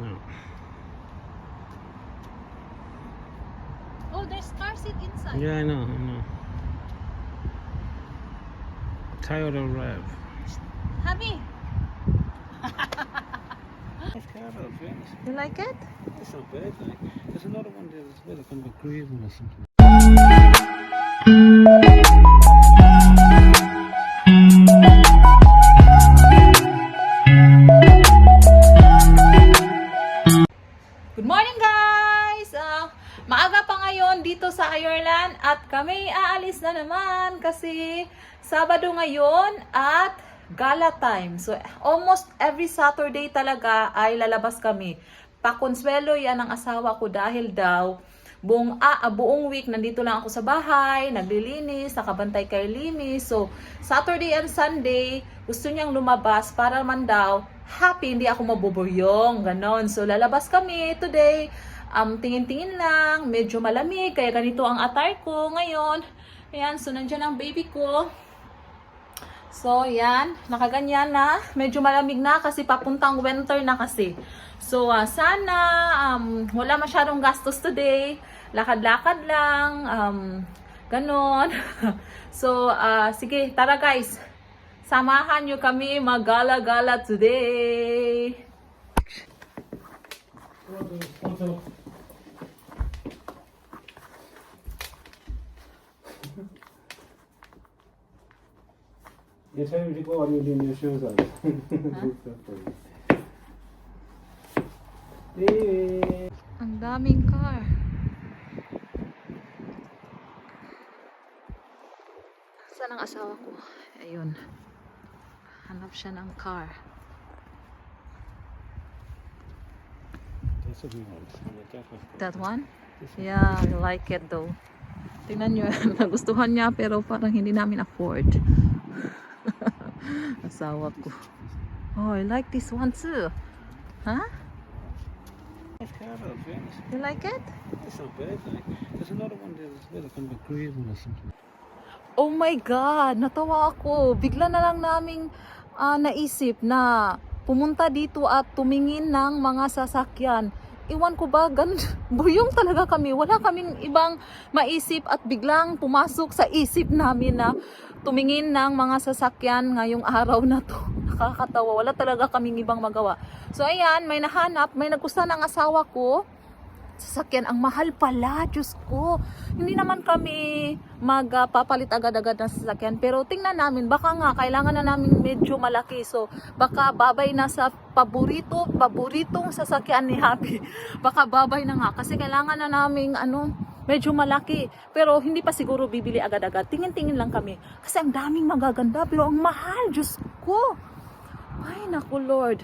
No. Oh, there's car seat inside. Yeah, I know, I know. Toyota Rev. Happy? Nice car though, to be honest. You like it? It's not bad, like. There's another one there as well, kind of a grey or something. Kasi Sabado ngayon at gala time. So almost every Saturday talaga ay lalabas kami. Pakonsuelo yan ang asawa ko dahil daw buong, ah, buong week nandito lang ako sa bahay, naglilinis, nakabantay kay linis. So Saturday and Sunday gusto niyang lumabas para man daw happy, hindi ako mabuburyong, ganon. So, lalabas kami today, um, tingin-tingin lang, medyo malamig, kaya ganito ang attire ko ngayon. Ayan, so nandyan ang baby ko. So, yan, nakaganyan na, medyo malamig na kasi papuntang winter na kasi. So, ah, sana um, wala masyadong gastos today, lakad-lakad lang, um, ganon. so, ah, sige, tara guys, Samahan nyo kami magala-gala today. Tell on, you leave your shoes on. Baby. Ang daming car. Saan ang asawa ko? Ayun. Hanap siya ng car. That one? Yeah, I like it though. Tingnan nyo, nagustuhan niya pero parang hindi namin afford. Asawa ko. Oh, I like this one too. Huh? You like it? It's not bad, like. There's another one there as well, kind of one or something. Oh my God! Natawa ako. Bigla na lang naming ah, naisip na pumunta dito at tumingin ng mga sasakyan. Iwan ko ba, ganun, buyong talaga kami. Wala kaming ibang maisip at biglang pumasok sa isip namin na tumingin ng mga sasakyan ngayong araw na to. Nakakatawa. Wala talaga kaming ibang magawa. So ayan, may nahanap, may nagusta ng asawa ko sasakyan. Ang mahal pala, Diyos ko. Hindi naman kami magpapalit agad-agad ng sasakyan. Pero tingnan namin, baka nga, kailangan na namin medyo malaki. So, baka babay na sa paborito, paboritong sasakyan ni Happy. Baka babay na nga. Kasi kailangan na namin, ano, medyo malaki. Pero hindi pa siguro bibili agad-agad. Tingin-tingin lang kami. Kasi ang daming magaganda, pero ang mahal, Diyos ko. Ay, naku Lord.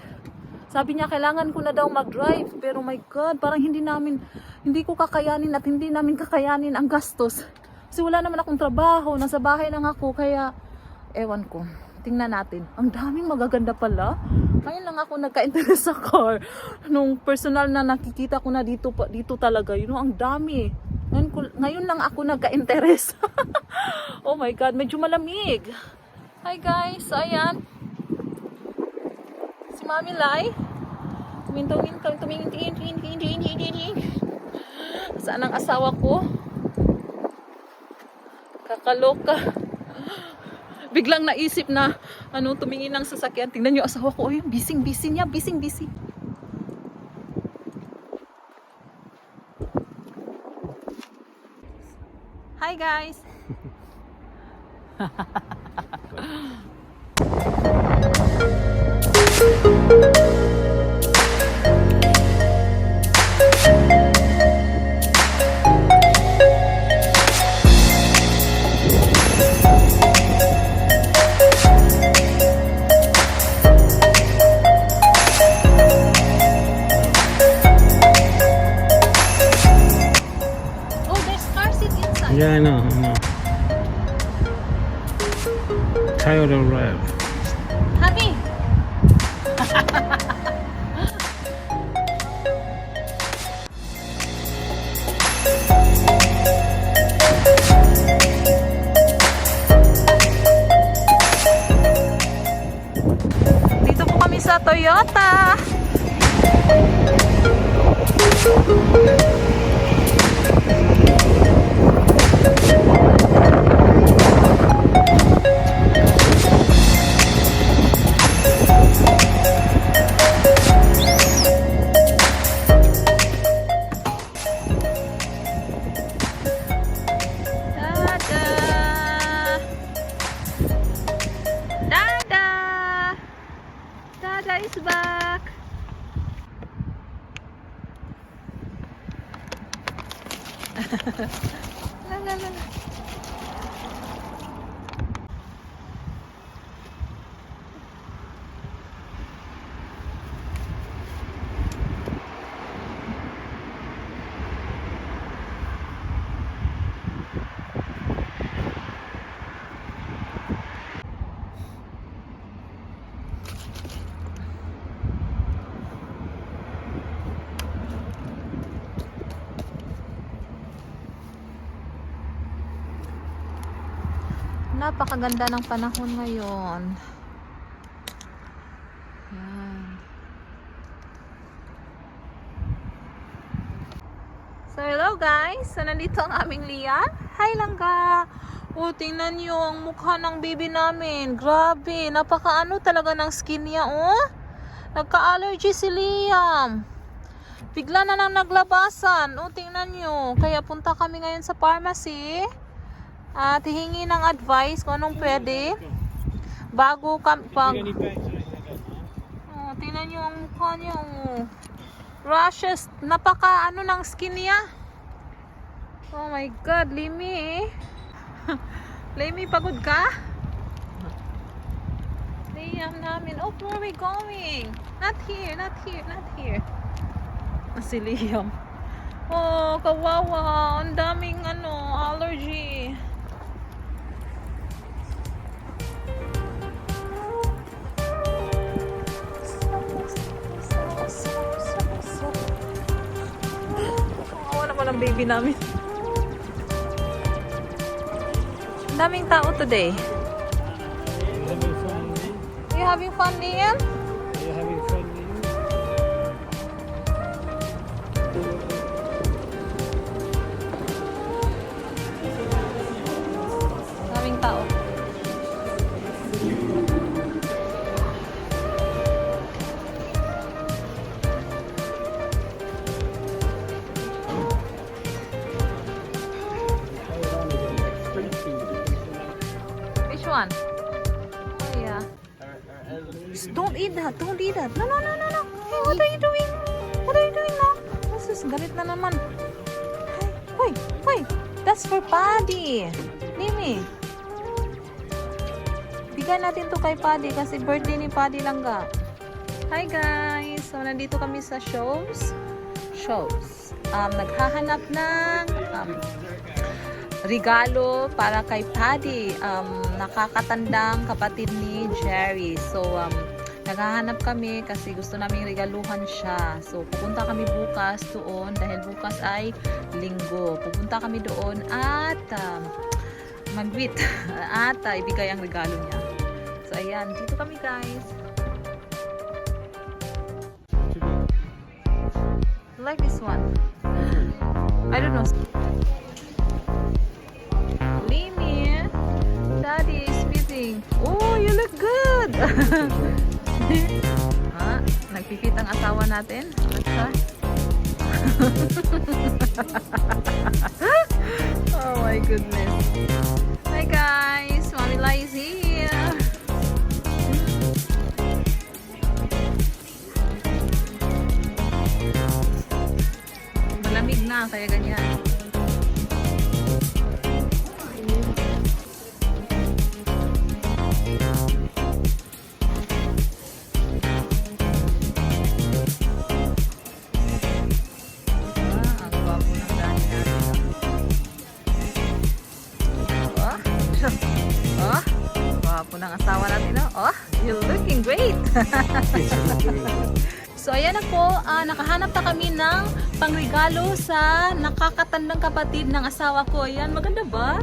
Sabi niya, kailangan ko na daw mag-drive. Pero my God, parang hindi namin, hindi ko kakayanin at hindi namin kakayanin ang gastos. Kasi wala naman akong trabaho, nasa bahay lang ako, kaya, ewan ko. Tingnan natin. Ang daming magaganda pala. Ngayon lang ako nagka-interest sa car. Nung personal na nakikita ko na dito, dito talaga, you know, ang dami. Ngayon, ko, ngayon lang ako nagka-interest. oh my God, medyo malamig. Hi guys, ayan. Si Mami Lai. Tumingin, tumingin, tingin, tingin, tingin, tingin, tingin, tingin. Saan ang asawa ko? Kakaloka. Biglang naisip na ano tumingin ng sasakyan. Tingnan niyo asawa ko, oh, bising busy niya, bising busy. Hi guys. inside. Yeah, I know, I know. Toyota Rev. Happy. Dito po kami sa Toyota. Napakaganda ng panahon ngayon. Yan. So, hello guys! So, nandito ang aming Lian. Hi, Langga! O, tingnan nyo ang mukha ng baby namin. Grabe, napakaano talaga ng skin niya, oh. Nagka-allergy si Liam. Bigla na nang naglabasan. O, tingnan nyo. Kaya punta kami ngayon sa pharmacy. At hihingi ng advice kung anong pwede. Bago kami pag... Oh, tingnan nyo ang mukha niya. Oh. Rashes. Napaka ano ng skin niya. Oh my God, Limi. Limi, pagod ka? Liam namin. Oh, where are we going? Not here, not here, not here. Ah, Si Liam. Oh, kawawa. Ang daming ano, allergy. Baby namin. Daming tao today. You having fun, Liam? One? Oh, yeah. Don't eat that. Don't eat that. No, no, no, no, no. Hey, what are you doing? What are you doing now? This is galit na naman. Hey, hoy, hoy. That's for Paddy. Mimi. Bigyan natin to kay Paddy kasi birthday ni Paddy lang ga. Hi guys! So, nandito kami sa shows. Shows. Um, naghahanap ng um, regalo para kay Paddy, um, nakakatandang kapatid ni Jerry. So, um, naghahanap kami kasi gusto namin regaluhan siya. So, pupunta kami bukas doon dahil bukas ay linggo. Pupunta kami doon at um, mag-greet at uh, ibigay ang regalo niya. So, ayan. Dito kami guys. like this one. I don't know. ha? Nagpipit ang asawa natin. At siya. oh my goodness. Hi guys, Mommy Lai is here. Malamig na, kaya ganyan. Ng asawa natin. Oh, oh you're looking great. So ayan na po, ah, nakahanap na kami ng pangregalo sa nakakatandang kapatid ng asawa ko. Ayan, maganda ba?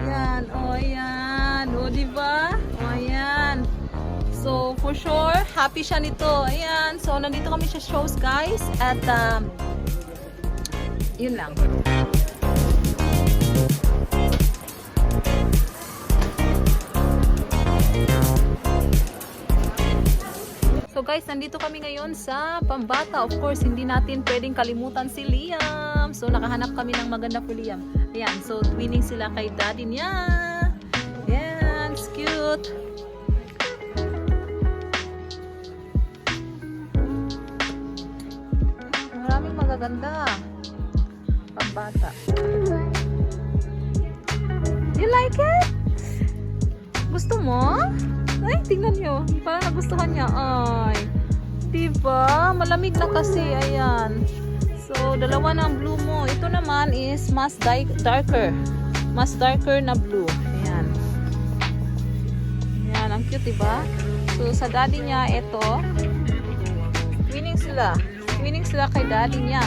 Ayan, oh, ayan. O, di ba? O, ayan. So, for sure, happy siya nito. Ayan, so nandito kami sa shows guys. At um, yun lang. So guys, nandito kami ngayon sa Pambata. Of course, hindi natin pwedeng kalimutan si Liam. So nakahanap kami ng maganda for Liam. Ayan, so twinning sila kay daddy niya. Ayan, it's cute. Maraming magaganda. Pambata. You like it? Gusto mo? Ay, tingnan nyo. Parang nagustuhan niya. Ay. Diba? Malamig na kasi. Ayan. So, dalawa na ang blue mo. Ito naman is mas darker. Mas darker na blue. Ayan. Ayan. Ang cute, diba? So, sa daddy niya, ito. Winning sila. Winning sila kay daddy niya.